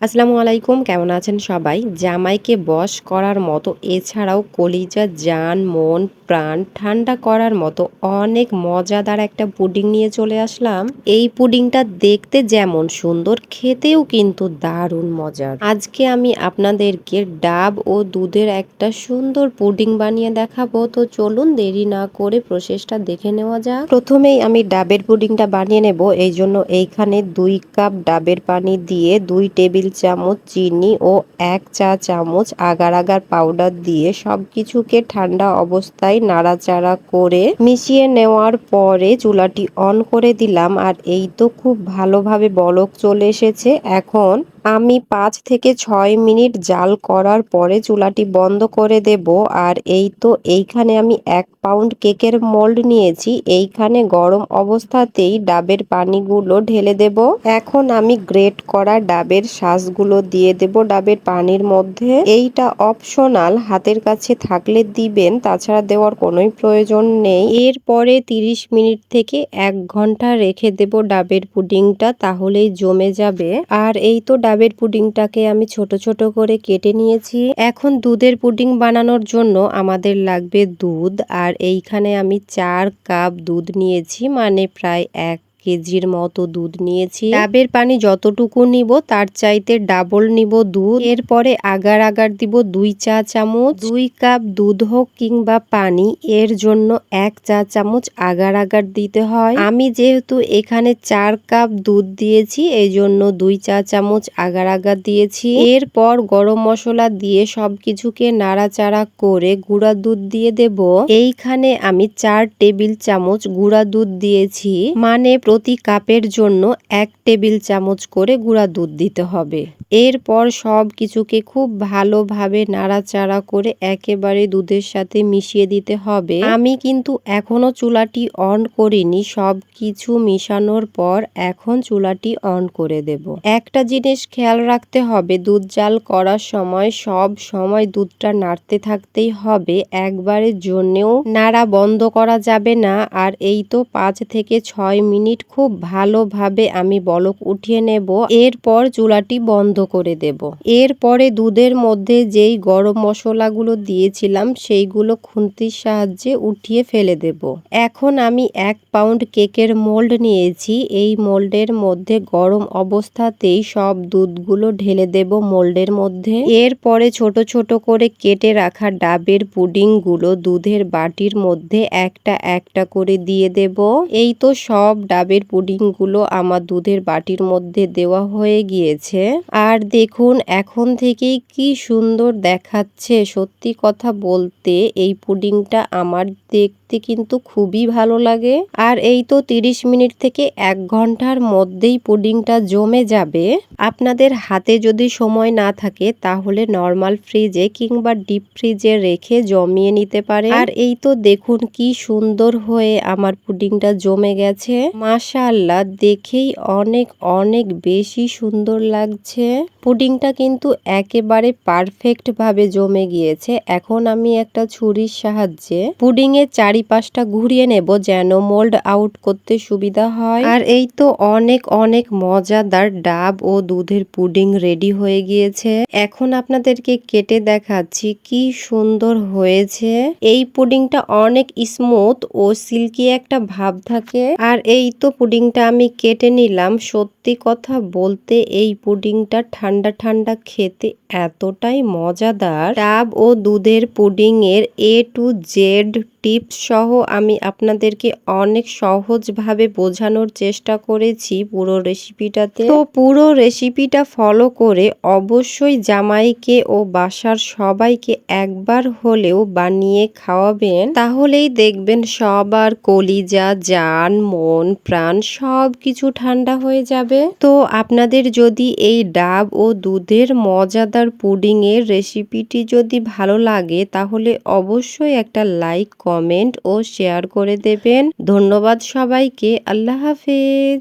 আসসালামু আলাইকুম কেমন আছেন সবাই? জামাইকে বশ করার মতো এছাড়াও কলিজা জান মন প্রাণ ঠান্ডা করার মতো অনেক মজাদার একটা পুডিং নিয়ে চলে আসলাম। এই পুডিংটা দেখতে যেমন সুন্দর, খেতেও কিন্তু দারুণ মজার। আজকে আমি আপনাদেরকে ডাব ও দুধের একটা সুন্দর পুডিং বানিয়ে দেখাবো। তো চলুন দেরি না করে প্রসেসটা দেখে নেওয়া যাক। প্রথমেই আমি ডাবের পুডিংটা বানিয়ে নেব। এই জন্য এইখানে দুই কাপ ডাবের পানি দিয়ে দুই টেবিল চামচ চিনি ও এক চা চামচ আগার আগার পাউডার দিয়ে সবকিছুকে ঠান্ডা অবস্থায় নাড়াচাড়া করে মিশিয়ে নেওয়ার পরে চুলাটি অন করে দিলাম। আর এই তো খুব ভালোভাবে বলক চলে এসেছে। এখন আমি পাঁচ থেকে ছয় মিনিট জাল করার পরে চুলাটি বন্ধ করে দেব, আর এই তো এইখানে আমি এক পাউন্ড কেকের মোল্ড নিয়েছি। এইখানে গরম অবস্থাতেই ডাবের পানিগুলো ঢেলে দেব। এখন আমি গ্রেট করা ডাবের শ্বাসগুলো দিয়ে দেব ডাবের পানির মধ্যে। এইটা অপশনাল, হাতের কাছে থাকলে দিবেন, তাছাড়া দেওয়ার কোনোই প্রয়োজন নেই। এরপরে তিরিশ মিনিট থেকে এক ঘণ্টা রেখে দেব ডাবের পুডিংটা, তাহলেই জমে যাবে। আর এই তো ডাবের পুডিংটাকে আমি ছোট ছোট করে কেটে নিয়েছি। এখন দুধের পুডিং বানানোর জন্য আমাদের লাগবে দুধ। আর এইখানে আমি চার কাপ দুধ নিয়েছি মানে প্রায় এক কেজির মতো দুধ নিয়েছি। ডাবের পানি যতটুকু নিব তার চাইতে ডাবল নিব দুধ। এরপরে আগার আগার দিব দুই চা চামচ। দুই কাপ দুধ হোক কিংবা পানি এর জন্য এক চা চামচ আগার আগার দিতে হয়। আমি যেহেতু এখানে চার কাপ দুধ দিয়েছি এই জন্য দুই চা চামচ আগার আগার দিয়েছি। এরপর গরম মশলা দিয়ে সবকিছুকে নাড়াচাড়া করে গুঁড়া দুধ দিয়ে দেব। এইখানে আমি চার টেবিল চামচ গুঁড়া দুধ দিয়েছি। মানে প্রতি কাপের জন্য এক টেবিল চামচ করে গুঁড়া দুধ দিতে হবে। এরপর সব কিছুকে খুব ভালোভাবে নাড়াচাড়া করে একেবারে দুধের সাথে মিশিয়ে দিতে হবে। আমি কিন্তু এখনও চুলাটি অন করিনি, সব কিছু মিশানোর পর এখন চুলাটি অন করে দেব। একটা জিনিস খেয়াল রাখতে হবে, দুধ জাল করার সময় সব সময় দুধটা নাড়তে থাকতেই হবে, একবারের জন্যেও নাড়া বন্ধ করা যাবে না। আর এই তো পাঁচ থেকে ছয় মিনিট খুব ভালোভাবে আমি বলক উঠিয়ে নেব। এরপর চুলাটি বন্ধ করে দেব। এরপরে দুধের মধ্যে যেই গরম মশলাগুলো দিয়েছিলাম, সেইগুলো খুন্তির সাহায্যে উঠিয়ে ফেলে দেব। এখন আমি এক পাউন্ড কেকের মোল্ড নিয়েছি। এই মোল্ডের মধ্যে গরম অবস্থাতেই সব দুধগুলো ঢেলে দেব মোল্ডের মধ্যে। এরপরে ছোট ছোট করে কেটে রাখা ডাবের পুডিংগুলো দুধের বাটির মধ্যে একটা একটা করে দিয়ে দেব। এই তো সব ডাবের পুডিংগুলো আমার দুধের বাটির মধ্যে দেওয়া হয়ে গিয়েছে। আর দেখুন, এখন থেকেই কি সুন্দর দেখাচ্ছে। সত্যি কথা বলতে, এই পুডিংটা আমার দেখতে কিন্তু খুবই ভালো লাগে। আর এই তো তিরিশ মিনিট থেকে এক ঘণ্টার মধ্যেই পুডিংটা জমে যাবে। আপনাদের হাতে যদি সময় না থাকে তাহলে নর্মাল ফ্রিজে কিংবা ডিপ ফ্রিজে রেখে জমিয়ে নিতে পারে আর এই তো দেখুন কি সুন্দর হয়ে আমার পুডিংটা জমে গেছে। মাশাআল্লাহ, দেখেই অনেক অনেক বেশি সুন্দর লাগছে। পুডিংটা কিন্তু একেবারে পারফেক্ট ভাবে জমে গিয়েছে। এখন আমি একটা ছুরির সাহায্যে পুডিং এর চারিপাশটা ঘুরিয়ে নেব যেন মোল্ড আউট করতে সুবিধা হয়। আর এই তো অনেক অনেক মজাদার ডাব ও দুধের পুডিং রেডি হয়ে গিয়েছে। এখন আপনাদেরকে কেটে দেখাচ্ছি কি সুন্দর হয়েছে। এই পুডিংটা অনেক স্মুথ ও সিল্কি একটা ভাব থাকে। আর এই তো পুডিংটা আমি কেটে নিলাম। সত্যি কথা বলতে এই পুডিংটা ঠান্ডা ঠান্ডা খেতে এতটাই মজাদার। ডাব ও দুধের পুডিং এর এ টু জেড টিপস সহ আমি আপনাদেরকে অনেক সহজভাবে বোঝানোর চেষ্টা করেছি পুরো রেসিপিটাতে তো পুরো রেসিপিটা ফলো করে অবশ্যই জামাইকে ও বাসার সবাইকে একবার হলেও বানিয়ে খাওয়াবেন। তাহলেই দেখবেন সবার কলিজা, জান, মন, প্রাণ সব কিছু ঠান্ডা হয়ে যাবে। তো আপনাদের যদি এই ডাব ও দুধের মজাদার পুডিং এর রেসিপিটি যদি ভালো লাগে, তাহলে অবশ্যই একটা লাইক কমেন্ট ও শেয়ার করে দেবেন। ধন্যবাদ সবাইকে। আল্লাহ হাফেজ।